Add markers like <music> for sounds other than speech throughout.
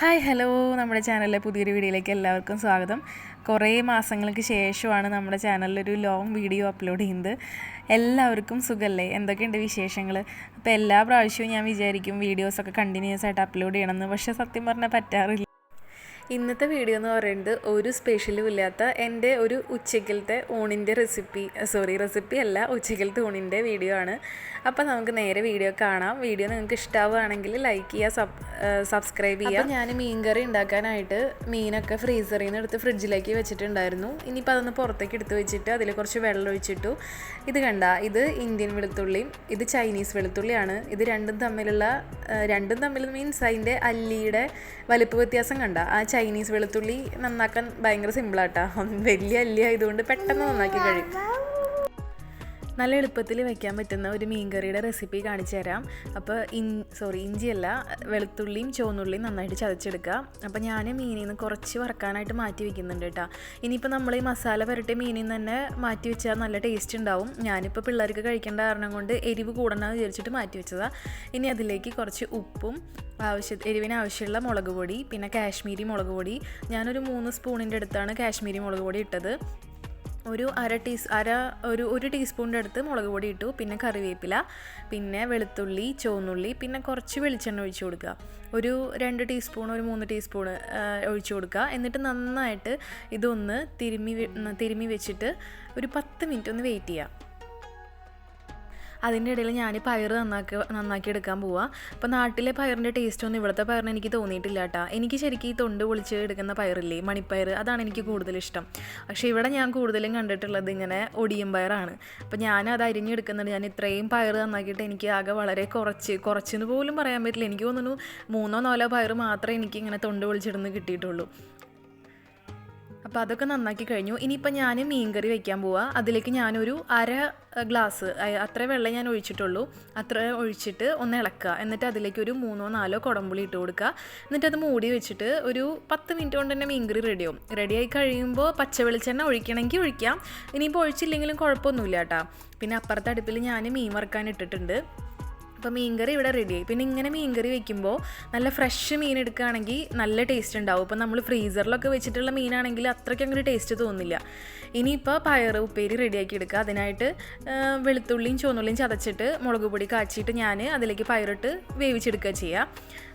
Hi hello. നമ്മുടെ ചാനലിലെ പുതിയൊരു വീഡിയോയിലേക്ക് എല്ലാവർക്കും സ്വാഗതം. കുറേ മാസങ്ങൾക്ക് ശേഷമാണ് നമ്മുടെ ചാനലിലൊരു ലോങ് വീഡിയോ അപ്ലോഡ് ചെയ്യുന്നത്. എല്ലാവർക്കും സുഖമല്ലേ എന്തൊക്കെയുണ്ട് വിശേഷങ്ങൾ അപ്പോൾ എല്ലാ പ്രാവശ്യവും ഞാൻ വിചാരിക്കും വീഡിയോസൊക്കെ കണ്ടിന്യൂസ് ആയിട്ട് അപ്ലോഡ് ചെയ്യണമെന്ന്. പക്ഷേ സത്യം പറഞ്ഞാൽ പറ്റാറില്ല. ഇന്നത്തെ വീഡിയോ എന്ന് പറയുന്നത് ഒരു സ്പെഷ്യലും ഇല്ലാത്ത എന്റെ ഒരു ഉച്ചക്കലത്തെ ഊണിന്റെ റെസിപ്പി സോറി റെസിപ്പി അല്ല ഉച്ചക്കലത്തെ ഊണിന്റെ വീഡിയോ ആണ്. അപ്പോൾ നമുക്ക് നേരെ വീഡിയോ കാണാം. വീഡിയോ നിങ്ങൾക്ക് ഇഷ്ടമാവുകയാണെങ്കിൽ ലൈക്ക് ചെയ്യുക സബ് സബ്സ്ക്രൈബ് ചെയ്യുക. ഞാൻ മീൻ കറി ഉണ്ടാക്കാനായിട്ട് മീനൊക്കെ ഫ്രീസറിൽ നിന്ന് എടുത്ത് ഫ്രിഡ്ജിലേക്ക് വെച്ചിട്ടുണ്ടായിരുന്നു. ഇനിയിപ്പോൾ അതൊന്ന് പുറത്തേക്ക് എടുത്ത് വെച്ചിട്ട് അതിൽ കുറച്ച് വെള്ളം ഒഴിച്ചിട്ടു. ഇത് കണ്ട ഇത് ഇന്ത്യൻ വെളുത്തുള്ളിയും ഇത് ചൈനീസ് വെളുത്തുള്ളിയാണ്. ഇത് രണ്ടും തമ്മിലുള്ള രണ്ടും തമ്മിൽ മീൻസ് അതിന്റെ അല്ലിയുടെ വലുപ്പ വ്യത്യാസം കണ്ട. ആ ചൈനീസ് വെളുത്തുള്ളി നന്നാക്കാൻ ഭയങ്കര സിമ്പിളാട്ടാ <laughs> വലിയ അല്ലി ഇതുകൊണ്ട് പെട്ടെന്ന് നന്നാക്കി കഴിയും നല്ല എളുപ്പത്തിൽ വെക്കാൻ പറ്റുന്ന ഒരു മീൻകറിയുടെ റെസിപ്പി കാണിച്ചു തരാം. അപ്പോൾ ഇൻ സോറി ഇഞ്ചിയല്ല വെളുത്തുള്ളിയും ചുവന്നുള്ളിയും നന്നായിട്ട് ചതച്ചെടുക്കുക. അപ്പോൾ ഞാൻ മീനിൽ നിന്ന് കുറച്ച് വറക്കാനായിട്ട് മാറ്റി വെക്കുന്നുണ്ട് കേട്ടോ. ഇനിയിപ്പോൾ നമ്മൾ ഈ മസാല പുരട്ടിയ മീനിൽ നിന്ന് തന്നെ മാറ്റി വെച്ചാൽ നല്ല ടേസ്റ്റ് ഉണ്ടാവും. ഞാനിപ്പോൾ പിള്ളേർക്ക് കഴിക്കേണ്ട കാരണം കൊണ്ട് എരിവ് കൂടണമെന്ന് വിചാരിച്ചിട്ട് മാറ്റി വെച്ചതാണ് ഇനി അതിലേക്ക് കുറച്ച് ഉപ്പും ആവശ്യ എരിവിന് ആവശ്യമുള്ള മുളക് പൊടി പിന്നെ കാശ്മീരി മുളക് പൊടി. ഞാനൊരു മൂന്ന് സ്പൂണിന്റെ അടുത്താണ് കാശ്മീരി മുളക് പൊടി ഇട്ടത്. ഒരു അര ടീസ് അര ഒരു ഒരു ടീസ്പൂണിന്റെ അടുത്ത് മുളക് പൊടി ഇട്ടു പിന്നെ കറിവേപ്പില പിന്നെ വെളുത്തുള്ളി ചുവന്നുള്ളി പിന്നെ കുറച്ച് വെളിച്ചെണ്ണ ഒഴിച്ചു കൊടുക്കുക. ഒരു രണ്ട് ടീസ്പൂൺ ഒരു മൂന്ന് ടീസ്പൂൺ ഒഴിച്ചു കൊടുക്കുക. എന്നിട്ട് നന്നായിട്ട് ഇതൊന്ന് തിരുമി തിരുമ്മി വെച്ചിട്ട് ഒരു പത്ത് മിനിറ്റ് ഒന്ന് വെയിറ്റ് ചെയ്യുക. അതിന്റെ ഇടയിൽ ഞാൻ പയർ നന്നാക്കി നന്നാക്കി എടുക്കാൻ പോവാം. അപ്പോൾ നാട്ടിലെ പയറിന്റെ ടേസ്റ്റ് ഒന്നും ഇവിടുത്തെ പയറിന് എനിക്ക് തോന്നിയിട്ടില്ല കേട്ടോ എനിക്ക് ശരിക്കും ഈ തൊണ്ട് പൊളിച്ച് എടുക്കുന്ന പയറില്ലേ മണിപ്പയർ അതാണ് എനിക്ക് കൂടുതൽ ഇഷ്ടം. പക്ഷേ ഇവിടെ ഞാൻ കൂടുതലും കണ്ടിട്ടുള്ളത് ഇങ്ങനെ ഒടിയും പയറാണ്. അപ്പോൾ ഞാൻ അത് അരിഞ്ഞെടുക്കുന്നുണ്ട്. ഞാൻ ഇത്രയും പയർ നന്നാക്കിയിട്ട് എനിക്ക് ആകെ വളരെ കുറച്ച് കുറച്ചെന്ന് പോലും പറയാൻ പറ്റില്ല. എനിക്ക് തോന്നുന്നു മൂന്നോ നാലോ പയർ മാത്രമേ എനിക്ക് ഇങ്ങനെ തൊണ്ട് പൊളിച്ചിടുന്ന് കിട്ടിയിട്ടുള്ളൂ. അപ്പോൾ അതൊക്കെ നന്നാക്കി കഴിഞ്ഞു. ഇനിയിപ്പോൾ ഞാൻ മീൻകറി വെക്കാൻ പോവാം. അതിലേക്ക് ഞാനൊരു അര ഗ്ലാസ് അത്ര വെള്ളം ഞാൻ ഒഴിച്ചിട്ടുള്ളൂ. അത്ര ഒഴിച്ചിട്ട് ഒന്ന് ഇളക്കുക. എന്നിട്ട് അതിലേക്ക് ഒരു മൂന്നോ നാലോ കുടമ്പുളി ഇട്ട് കൊടുക്കുക. എന്നിട്ട് അത് മൂടി വെച്ചിട്ട് ഒരു പത്ത് മിനിറ്റ് കൊണ്ട് തന്നെ മീൻകറി റെഡിയാവും റെഡിയായി കഴിയുമ്പോൾ പച്ച വെളിച്ചെണ്ണ ഒഴിക്കണമെങ്കിൽ ഒഴിക്കാം. ഇനിയിപ്പോൾ ഒഴിച്ചില്ലെങ്കിലും കുഴപ്പമൊന്നുമില്ല കേട്ടോ. പിന്നെ അപ്പുറത്തെ അടുപ്പിൽ ഞാൻ മീൻ വറുക്കാൻ ഇട്ടിട്ടുണ്ട്. അപ്പോൾ മീൻകറി ഇവിടെ റെഡിയായി പിന്നെ ഇങ്ങനെ മീൻകറി വെക്കുമ്പോൾ നല്ല ഫ്രഷ് മീൻ എടുക്കുകയാണെങ്കിൽ നല്ല ടേസ്റ്റ് ഉണ്ടാവും. ഇപ്പോൾ നമ്മൾ ഫ്രീസറിലൊക്കെ വെച്ചിട്ടുള്ള മീനാണെങ്കിൽ അത്രയ്ക്ക് അങ്ങനെ ടേസ്റ്റ് തോന്നില്ല. ഇനിയിപ്പോൾ പയർ ഉപ്പേരി റെഡിയാക്കി എടുക്കുക. അതിനായിട്ട് വെളുത്തുള്ളിയും ചുവന്നുള്ളിയും ചതച്ചിട്ട് മുളക് പൊടി കാച്ചിയിട്ട് ഞാൻ അതിലേക്ക് പയറിട്ട് വേവിച്ചെടുക്കുക ചെയ്യുക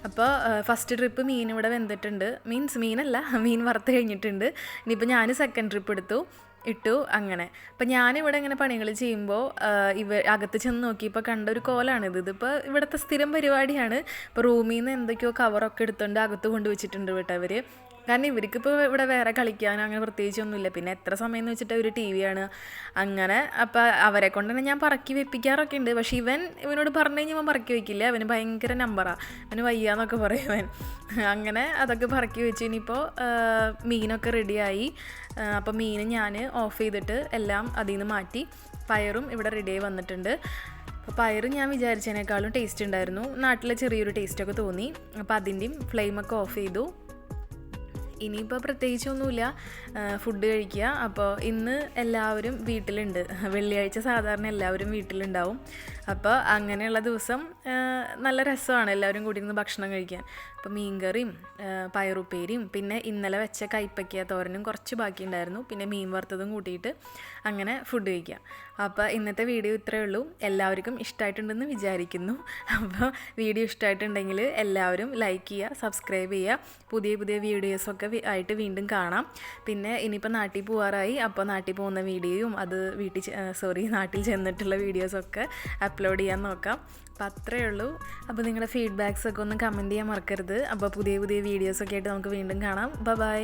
അപ്പോൾ ഫസ്റ്റ് ട്രിപ്പ് മീൻ ഇവിടെ വെന്തിട്ടുണ്ട്. മീൻസ് മീനല്ല മീൻ വറുത്ത് കഴിഞ്ഞിട്ടുണ്ട്. ഇനിയിപ്പോൾ ഞാൻ സെക്കൻഡ് ട്രിപ്പ് എടുത്തു. ഇട്ടു അങ്ങനെ. അപ്പം ഞാനിവിടെ ഇങ്ങനെ പണികൾ ചെയ്യുമ്പോൾ ഇവ അകത്ത് ചെന്ന് നോക്കിയപ്പോൾ കണ്ട ഒരു കോലാണിത്. ഇതിപ്പോൾ ഇവിടുത്തെ സ്ഥിരം പരിപാടിയാണ്. ഇപ്പോൾ റൂമിൽ നിന്ന് എന്തൊക്കെയോ കവറൊക്കെ എടുത്തുകൊണ്ട് അകത്ത് കൊണ്ടുവച്ചിട്ടുണ്ട് കേട്ടോ അവർ കാരണം ഇവർക്കിപ്പോൾ ഇവിടെ വേറെ കളിക്കാൻ അങ്ങനെ പ്രത്യേകിച്ചൊന്നുമില്ല. പിന്നെ എത്ര സമയം എന്ന് വെച്ചിട്ട് ഒരു ടി വിയാണ്. അങ്ങനെ അപ്പോൾ അവരെ കൊണ്ട് തന്നെ ഞാൻ പറക്കി വെപ്പിക്കാറൊക്കെ ഉണ്ട്. പക്ഷേ ഇവൻ ഇവനോട് പറഞ്ഞു കഴിഞ്ഞാൽ ഇവൻ പറക്കി വെക്കില്ല. അവന് ഭയങ്കര നമ്പറാണ് അവന് വയ്യാന്നൊക്കെ പറയും അവൻ അങ്ങനെ അതൊക്കെ പറക്കി വെച്ച് ഇനിയിപ്പോൾ മീനൊക്കെ റെഡിയായി അപ്പോൾ മീൻ ഞാൻ ഓഫ് ചെയ്തിട്ട് എല്ലാം അതിൽ നിന്ന് മാറ്റി പയറും ഇവിടെ റെഡിയായി വന്നിട്ടുണ്ട്. പയർ ഞാൻ വിചാരിച്ചതിനേക്കാളും ടേസ്റ്റ് ഉണ്ടായിരുന്നു. നാട്ടിലെ ചെറിയൊരു ടേസ്റ്റൊക്കെ തോന്നി. അപ്പോൾ അതിന്റെയും ഫ്ലെയിമൊക്കെ ഓഫ് ചെയ്തു. ഇനിയിപ്പോൾ പ്രത്യേകിച്ചൊന്നുമില്ല. ഫുഡ് കഴിക്കുക. അപ്പോൾ ഇന്ന് എല്ലാവരും വീട്ടിലുണ്ട്. വെള്ളിയാഴ്ച സാധാരണ എല്ലാവരും വീട്ടിലുണ്ടാവും. അപ്പോൾ അങ്ങനെയുള്ള ദിവസം നല്ല രസമാണ് എല്ലാവരും കൂടി ഇരുന്ന് ഭക്ഷണം കഴിക്കാൻ. അപ്പോൾ മീൻകറിയും പയറുപ്പേരിയും പിന്നെ ഇന്നലെ വെച്ച കൈപ്പയ്ക്ക തോരനും കുറച്ച് ബാക്കിയുണ്ടായിരുന്നു. പിന്നെ മീൻ വറുത്തതും കൂട്ടിയിട്ട് അങ്ങനെ ഫുഡ് കഴിക്കുക. അപ്പോൾ ഇന്നത്തെ വീഡിയോ ഇത്രയേ ഉള്ളൂ. എല്ലാവർക്കും ഇഷ്ടമായിട്ടുണ്ടെന്ന് വിചാരിക്കുന്നു. അപ്പോൾ വീഡിയോ ഇഷ്ടമായിട്ടുണ്ടെങ്കിൽ എല്ലാവരും ലൈക്ക് ചെയ്യുക സബ്സ്ക്രൈബ് ചെയ്യുക. പുതിയ പുതിയ വീഡിയോസൊക്കെ ആയിട്ട് വീണ്ടും കാണാം. പിന്നെ ഇനിയിപ്പോൾ നാട്ടിൽ പോകാറായി അപ്പോൾ നാട്ടിൽ പോകുന്ന വീഡിയോയും അത് വീട്ടിൽ സോറി നാട്ടിൽ ചെന്നിട്ടുള്ള വീഡിയോസൊക്കെ അപ്ലോഡ് ചെയ്യാൻ നോക്കാം. അപ്പോൾ അത്രയേ ഉള്ളൂ. അപ്പോൾ നിങ്ങളുടെ ഫീഡ്ബാക്സ് ഒക്കെ ഒന്ന് കമന്റ് ചെയ്യാൻ മറക്കരുത്. അപ്പോൾ പുതിയ പുതിയ വീഡിയോസൊക്കെ ആയിട്ട് നമുക്ക് വീണ്ടും കാണാം. ബൈ